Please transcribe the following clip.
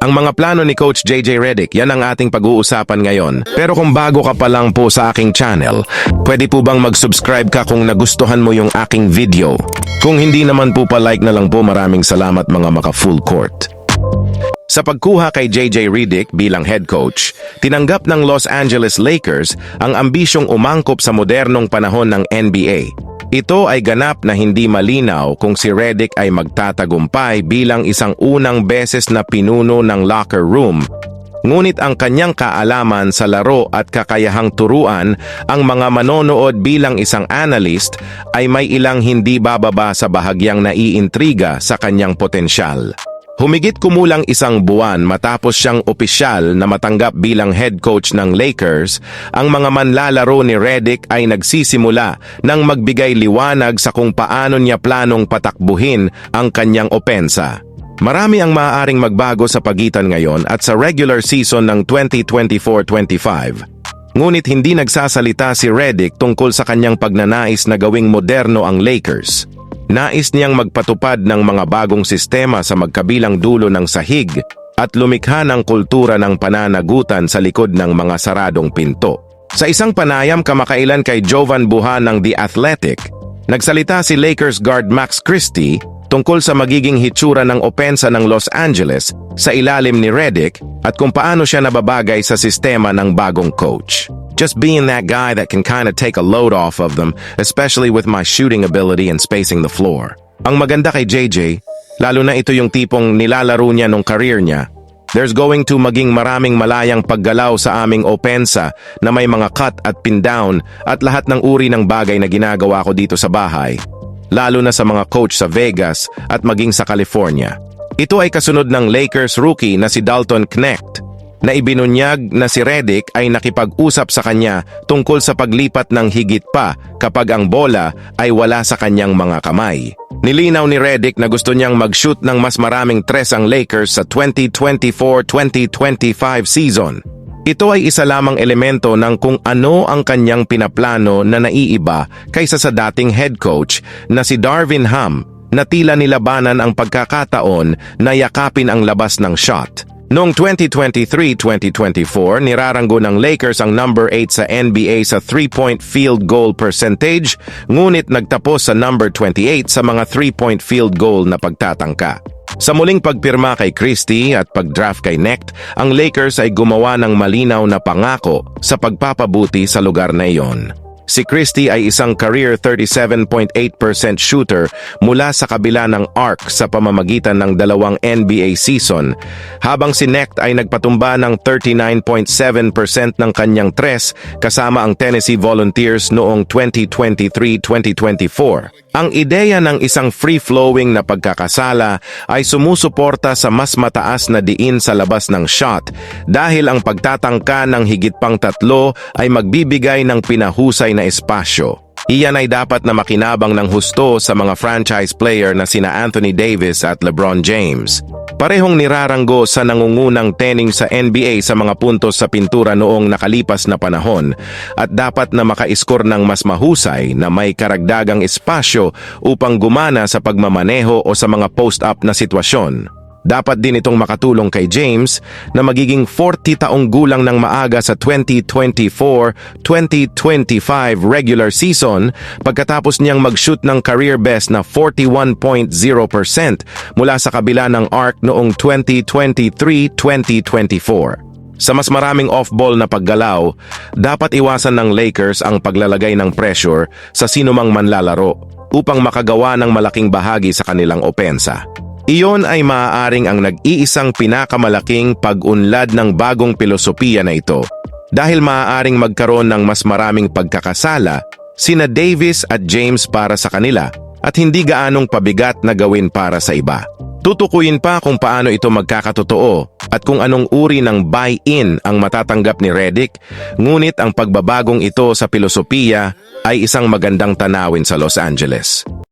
Ang mga plano ni Coach JJ Redick, yan ang ating pag-uusapan ngayon. Pero kung bago ka pa lang po sa aking channel, pwede po bang mag-subscribe ka kung nagustuhan mo yung aking video? Kung hindi naman po pa-like na lang po, maraming salamat mga maka-full court. Sa pagkuha kay JJ Redick bilang head coach, tinanggap ng Los Angeles Lakers ang ambisyong umangkop sa modernong panahon ng NBA. Ito ay ganap na hindi malinaw kung si Redick ay magtatagumpay bilang isang unang beses na pinuno ng locker room. Ngunit ang kanyang kaalaman sa laro at kakayahang turuan ang mga manonood bilang isang analyst ay may ilang hindi bababa sa bahagyang naiintriga sa kanyang potensyal. Humigit kumulang isang buwan matapos siyang opisyal na matanggap bilang head coach ng Lakers, ang mga manlalaro ni Redick ay nagsisimula ng magbigay liwanag sa kung paano niya planong patakbuhin ang kanyang opensa. Marami ang maaaring magbago sa pagitan ngayon at sa regular season ng 2024-25. Ngunit hindi nagsasalita si Redick tungkol sa kanyang pagnanais na gawing moderno ang Lakers. Nais niyang magpatupad ng mga bagong sistema sa magkabilang dulo ng sahig at lumikha ng kultura ng pananagutan sa likod ng mga saradong pinto. Sa isang panayam kamakailan kay Jovan Buhan ng The Athletic, nagsalita si Lakers guard Max Christie tungkol sa magiging hitsura ng opensa ng Los Angeles sa ilalim ni Redick at kung paano siya nababagay sa sistema ng bagong coach. Just being that guy that can kind of take a load off of them, especially with my shooting ability and spacing the floor. Ang maganda kay JJ, lalo na ito yung tipong nilalaro niya nung career niya, there's going to maging maraming malayang paggalaw sa aming opensa na may mga cut at pin down at lahat ng uri ng bagay na ginagawa ko dito sa bahay, lalo na sa mga coach sa Vegas at maging sa California. Ito ay kasunod ng Lakers rookie na si Dalton Knecht na ibinunyag na si Redick ay nakipag-usap sa kanya tungkol sa paglipat ng higit pa kapag ang bola ay wala sa kanyang mga kamay. Nilinaw ni Redick na gusto niyang mag-shoot ng mas maraming tres ang Lakers sa 2024-2025 season. Ito ay isa lamang elemento ng kung ano ang kanyang pinaplano na naiiba kaysa sa dating head coach na si Darvin Ham na tila nilabanan ang pagkakataon na yakapin ang labas ng shot. Noong 2023-2024, niraranggo ng Lakers ang number 8 sa NBA sa 3-point field goal percentage, ngunit nagtapos sa number 28 sa mga 3-point field goal na pagtatangka. Sa muling pagpirma kay Christie at pag-draft kay Necht, ang Lakers ay gumawa ng malinaw na pangako sa pagpapabuti sa lugar na iyon. Si Christie ay isang career 37.8% shooter mula sa kabila ng arc sa pamamagitan ng dalawang NBA season, habang si Necht ay nagpatumba ng 39.7% ng kanyang tres kasama ang Tennessee Volunteers noong 2023-2024. Ang ideya ng isang free-flowing na pagkakasala ay sumusuporta sa mas mataas na diin sa labas ng shot dahil ang pagtatangka ng higit pang tatlo ay magbibigay ng pinahusay na espasyo. Iyan ay dapat na makinabang ng husto sa mga franchise player na sina Anthony Davis at LeBron James. Parehong niraranggo sa nangungunang tening sa NBA sa mga puntos sa pintura noong nakalipas na panahon at dapat na makaiskor ng mas mahusay na may karagdagang espasyo upang gumana sa pagmamaneho o sa mga post-up na sitwasyon. Dapat din itong makatulong kay James na magiging 40 taong gulang ng maaga sa 2024-2025 regular season pagkatapos niyang mag-shoot ng career best na 41.0% mula sa kabila ng arc noong 2023-2024. Sa mas maraming off-ball na paggalaw, dapat iwasan ng Lakers ang paglalagay ng pressure sa sinumang manlalaro upang makagawa ng malaking bahagi sa kanilang opensa. Iyon ay maaaring ang nag-iisang pinakamalaking pag-unlad ng bagong pilosopiya na ito dahil maaaring magkaroon ng mas maraming pagkakasala sina Davis at James para sa kanila at hindi gaanong pabigat na gawin para sa iba. Tutukuyin pa kung paano ito magkakatotoo at kung anong uri ng buy-in ang matatanggap ni Redick, ngunit ang pagbabagong ito sa pilosopiya ay isang magandang tanawin sa Los Angeles.